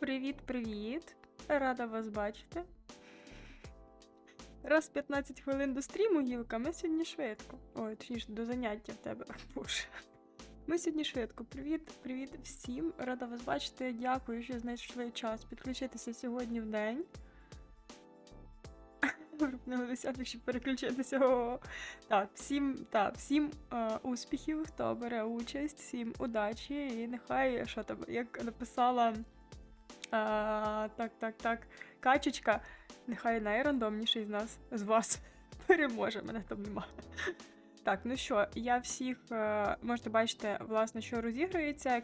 Привіт-привіт! Рада вас бачити. Раз 15 хвилин до стріму, Гілка, ми сьогодні швидко. Ой, точніше, до заняття в тебе. Боже. Ми сьогодні швидко. Привіт, привіт всім. Рада вас бачити. Дякую, що знайшли час підключитися сьогодні в день. Пропонували десяток, щоб переключитися. Так, всім, так, всім е, успіхів, хто бере участь, всім удачі і нехай що там, як написала. А, так, так, так. Качечка, нехай найрандомніший з нас з вас переможе. Мене там нема. Так, ну що, я всіх е, можете бачити, власне, що розігрується.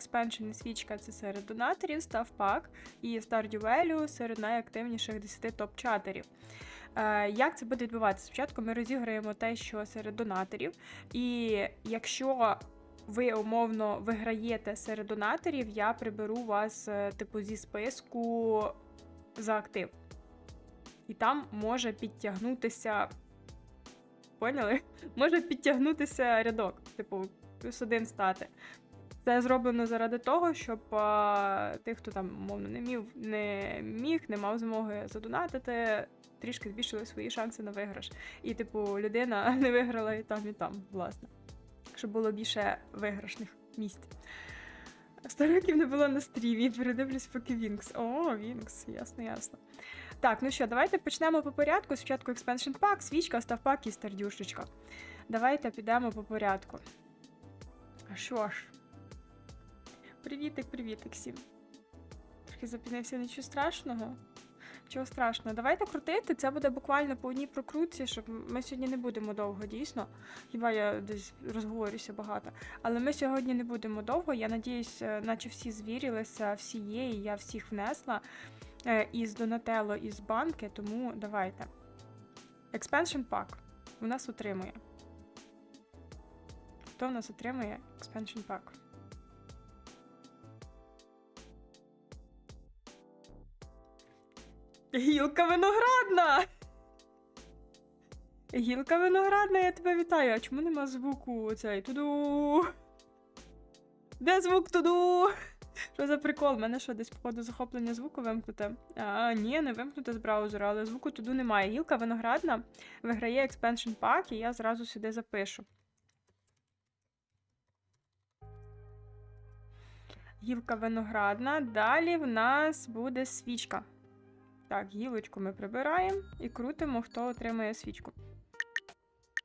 І свічка це серед донаторів, ставпак і Value серед найактивніших 10 топ-чатерів. Е, як це буде відбуватися? Спочатку ми розіграємо те, що серед донаторів, і якщо ви умовно виграєте серед донаторів, я приберу вас, е, типу, зі списку за актив. І там може підтягнутися. Поняли? Може підтягнутися рядок, типу, плюс один стати. Це зроблено заради того, щоб а, тих, хто там, умовно, не міг, не міг, не мав змоги задонатити, трішки збільшили свої шанси на виграш. І, типу, людина не виграла і там, і там, власне щоб було більше виграшних місць. Сто років не було на стрімі, передивлюсь поки Вінкс. О, Вінкс, ясно, ясно. Так, ну що, давайте почнемо по порядку. Спочатку Expansion Pack, свічка, ставпак і стардюшечка. Давайте підемо по порядку. А що ж? Привітик, привітик всім. Трохи запізнився нічого страшного. Чого страшного, давайте крутити. Це буде буквально по одній прокрутці, щоб ми сьогодні не будемо довго, дійсно. Хіба я десь розговорюся багато. Але ми сьогодні не будемо довго. Я надіюсь, е, наче всі звірилися, всі є, і я всіх внесла е, із Донателло, із банки, тому давайте. Expansion Pack у нас утримує. Хто в нас отримує Expansion Pack? Гілка виноградна! Гілка виноградна, я тебе вітаю. А чому нема звуку оцей туду? Де звук туду? Що за прикол? У мене що, десь, походу, захоплення звуку вимкнуте? А, ні, не вимкнуте з браузера, але звуку туди немає. Гілка виноградна виграє Expansion Pack, і я зразу сюди запишу. Гілка виноградна. Далі в нас буде свічка. Так, гілочку ми прибираємо і крутимо, хто отримає свічку.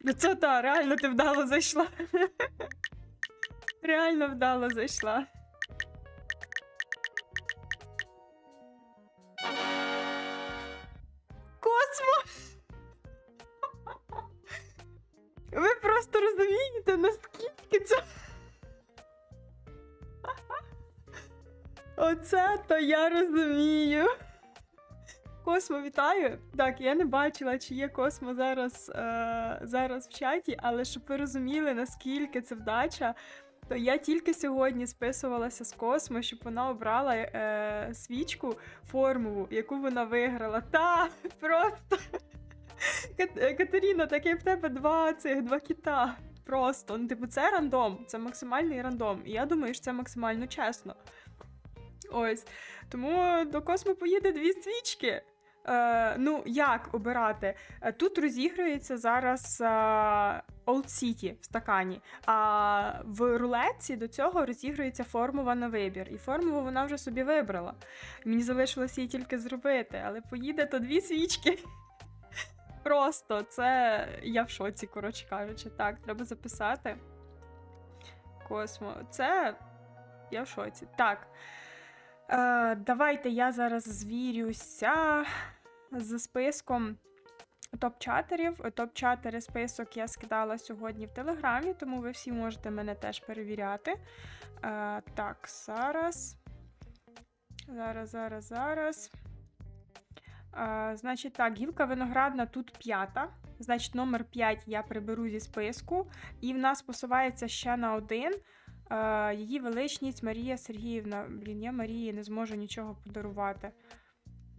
Ну Це та, реально ти вдало зайшла. Реально вдало зайшла. Космо! Ви просто розумієте, наскільки це. Оце то я розумію. Космо, вітаю! Так, я не бачила, чи є Космо зараз, е, зараз в чаті, але щоб ви розуміли, наскільки це вдача, то я тільки сьогодні списувалася з Космо, щоб вона обрала е, свічку формулу, яку вона виграла. Та просто Кат- Катеріна, таке в тебе два цих два кіта. Просто. Ну, типу, це рандом, це максимальний рандом. І я думаю, що це максимально чесно. Ось. Тому до Космо поїде дві свічки. Е, ну, як обирати? Е, Тут розігрується зараз е, Old City в стакані, а в рулетці до цього розігрується формула на вибір. І формулу вона вже собі вибрала. Мені залишилося її тільки зробити, але поїде то дві свічки. Просто це я в шоці, коротше кажучи. Так, треба записати. Космо. Це я в шоці. Так. Е, давайте я зараз звірюся з списком топ-чатерів. Топ-чатери список я скидала сьогодні в Телеграмі, тому ви всі можете мене теж перевіряти. Е, так, зараз. Зараз, зараз, зараз. Е, значить, так, гілка виноградна тут п'ята. Значить, номер 5 я приберу зі списку. І в нас посувається ще на один. Її величність Марія Сергіївна. Блін, я Марії не зможу нічого подарувати.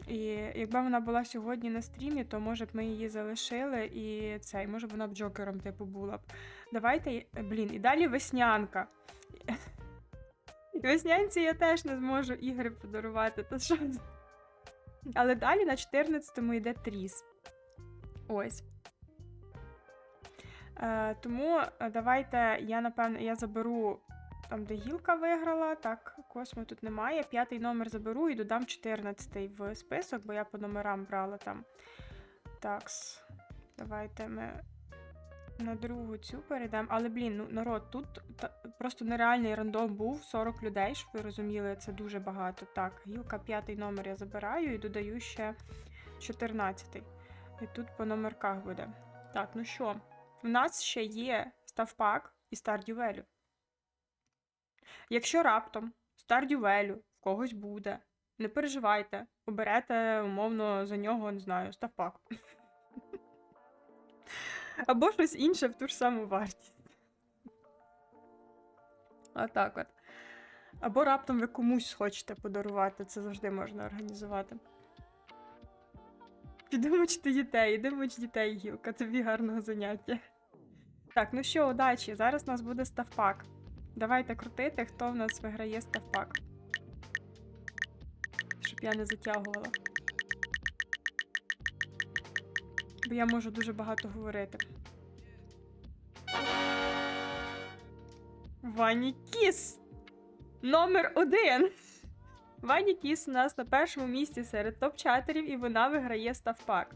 І якби вона була сьогодні на стрімі, то може б ми її залишили і цей, може б вона б джокером типу була б. Давайте, блін, і далі веснянка. Веснянці я теж не зможу ігри подарувати. То що? Але далі на 14-му йде тріс. Ось. Е, тому давайте я, напевно, я заберу там, де гілка виграла. Так, космо тут немає. П'ятий номер заберу і додам 14 в список, бо я по номерам брала там. Такс. Давайте ми на другу цю перейдемо. Але, блін, ну народ, тут та, просто нереальний рандом був 40 людей, щоб ви розуміли, це дуже багато. Так, гілка п'ятий номер я забираю і додаю ще 14. І тут по номерках буде. Так, ну що, в нас ще є ставпак і Valley. Якщо раптом Valley в когось буде, не переживайте, оберете, умовно, за нього, не знаю, ставпак. Або щось інше в ту ж саму вартість. Отак от. Або раптом ви комусь хочете подарувати, це завжди можна організувати. Піди дітей, іди муч дітей, гілка, тобі гарного заняття. Так, ну що, удачі. Зараз у нас буде ставпак. Давайте крутити, хто в нас виграє ставпак. Щоб я не затягувала. Бо я можу дуже багато говорити. Вані Кіс! Номер один! Вані Кіс у нас на першому місці серед топ-чатерів, і вона виграє ставпак.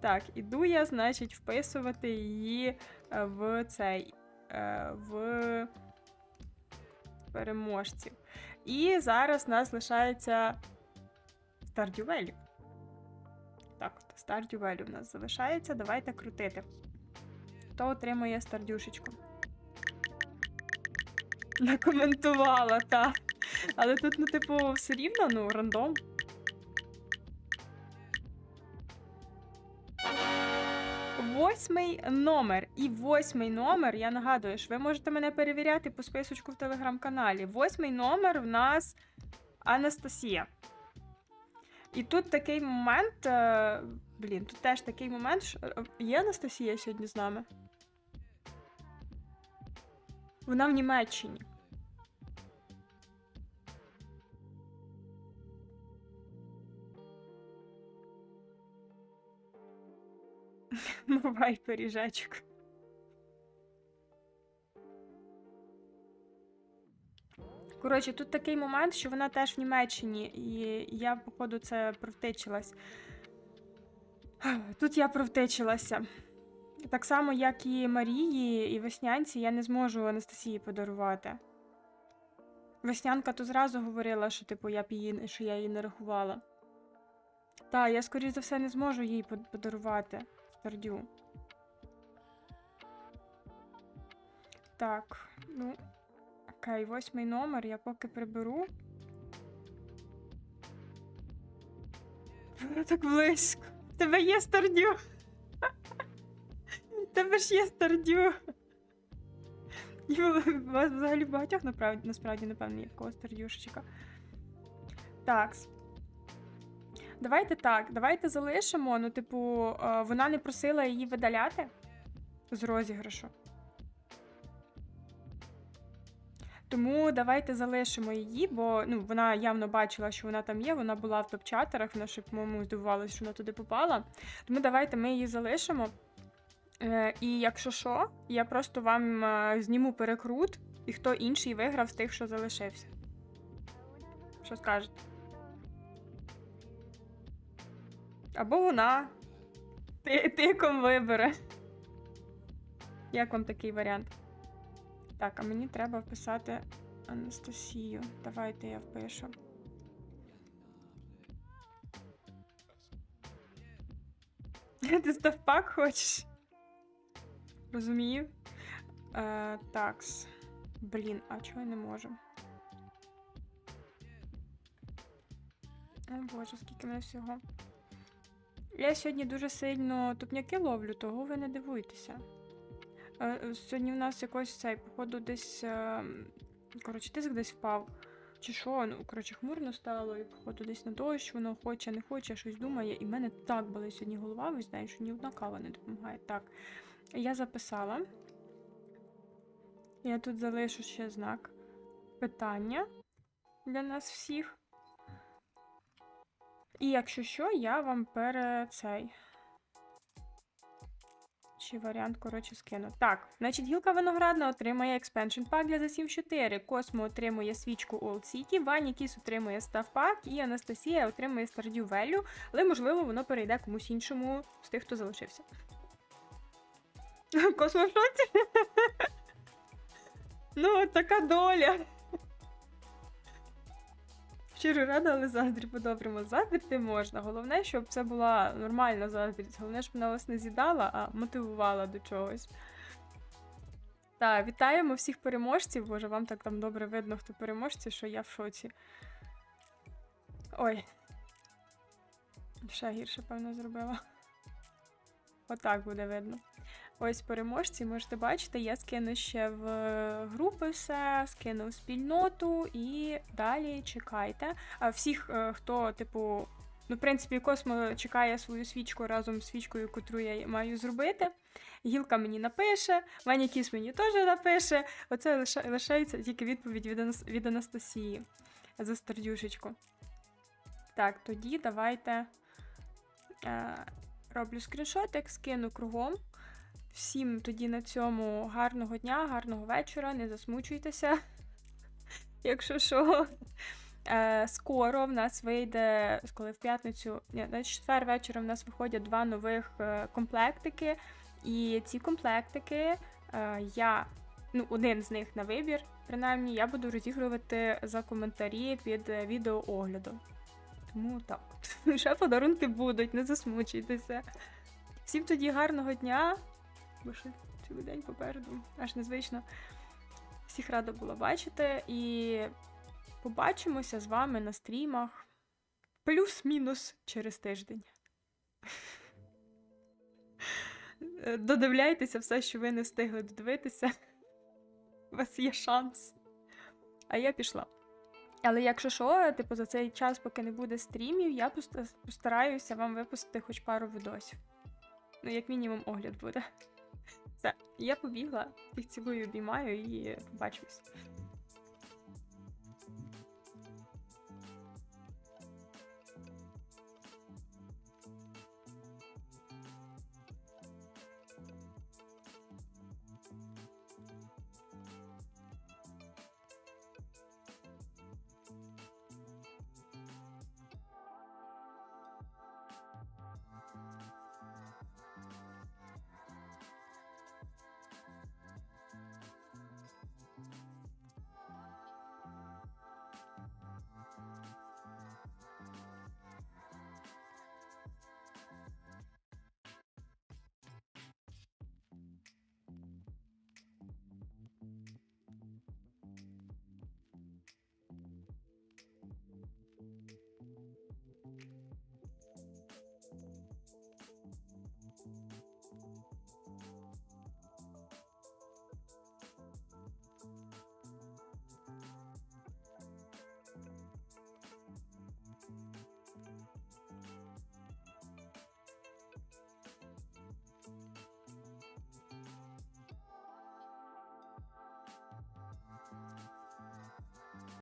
Так, іду я, значить, вписувати її е, в цей е, в переможців. І зараз у нас лишається Stardew. Так, от, Stardew у нас залишається. Давайте крутити. Хто отримує стардюшечку? Накоментувала, так. Але тут, ну, типу, все рівно, ну, рандом. Восьмий номер. І восьмий номер, я нагадую, що ви можете мене перевіряти по списочку в телеграм-каналі. Восьмий номер в нас Анастасія. І тут такий момент. е, Блін, тут теж такий момент. що- е, Є Анастасія сьогодні з нами? Вона в Німеччині. Бувай пиріжечок. Коротше, тут такий момент, що вона теж в Німеччині, і я, походу, це провтичилась. Тут я провтичилася. Так само, як і Марії, і Веснянці, я не зможу Анастасії подарувати. Веснянка то зразу говорила, що типу я б її, що я її не рахувала. Та, я, скоріш за все, не зможу їй подарувати Стардю. Так, ну. Окей, восьмий номер, я поки приберу. Так близько. В Тебе є стардю. Тебе ж є стардю. У вас взагалі багатьох насправді, напевно, є когось стардюшечка. Так. Давайте так, давайте залишимо. Ну, типу, е, вона не просила її видаляти з розіграшу. Тому давайте залишимо її, бо ну, вона явно бачила, що вона там є, вона була в топ-чатерах, вона ще, по-моєму, здивувалася, що вона туди попала. Тому давайте ми її залишимо. Е, і якщо що, я просто вам е, зніму перекрут, і хто інший виграв з тих, що залишився. Що скажете? Або вона. Ти, тиком вибере. Як вам такий варіант? Так, а мені треба вписати Анастасію. Давайте я впишу. Ти ставпак хочеш? Розумію. Е, такс. Блін, а чого я не можу? О боже, скільки мене всього. Я сьогодні дуже сильно тупняки ловлю, того ви не дивуйтеся. Е, е, Сьогодні в нас якось цей, походу, десь. е, Коротше, тиск десь впав. Чи що, ну, коротше, хмурно стало, і походу десь на дощ, воно хоче, не хоче, щось думає. І в мене так болить сьогодні голова, ви знаєте, що ні одна кава не допомагає. Так. Я записала. Я тут залишу ще знак питання. для нас всіх. І якщо що, я вам пере цей. Чи варіант, коротше, скину. Так, значить, гілка виноградна отримує експеншн пак для Sims 4. Космо отримує свічку Old City, Вані Кіс отримує став пак, і Анастасія отримує Stardew Valley, але, можливо, воно перейде комусь іншому з тих, хто залишився. Космо в шоці? Ну, така доля. Щиро рада, але заздрі по-доброму. Заздрити можна. Головне, щоб це була нормальна заздрість. Головне, щоб вона вас не з'їдала, а мотивувала до чогось. Так, вітаємо всіх переможців. Боже, вам так там добре видно, хто переможці, що я в шоці. Ой. Ще гірше, певно, зробила. Отак буде видно. Ось переможці, можете бачити, я скину ще в групи все, скину в спільноту і далі чекайте. А всіх, е, хто, типу, ну, в принципі, Космо чекає свою свічку разом з свічкою, котру я маю зробити. Гілка мені напише, Ваня Кіс мені теж напише. Оце лишається тільки відповідь від Анастасії за стардюшечку. Так, тоді давайте е, роблю скріншотик, скину кругом. Всім тоді на цьому гарного дня, гарного вечора, не засмучуйтеся. Якщо що, е, скоро в нас вийде, коли в п'ятницю, на четвер вечора в нас виходять два нових е, комплектики. І ці комплектики е, я, ну, один з них на вибір, принаймні, я буду розігрувати за коментарі під відеооглядом. Тому так, ще подарунки будуть, не засмучуйтеся. Всім тоді гарного дня бо ще цілий день попереду, аж незвично. Всіх рада була бачити і побачимося з вами на стрімах плюс-мінус через тиждень. Додивляйтеся все, що ви не встигли додивитися. У вас є шанс. А я пішла. Але якщо що, типу, за цей час, поки не буде стрімів, я постараюся вам випустити хоч пару відосів. Ну, як мінімум, огляд буде. Все, я побігла, їх цілую, обіймаю і побачимось.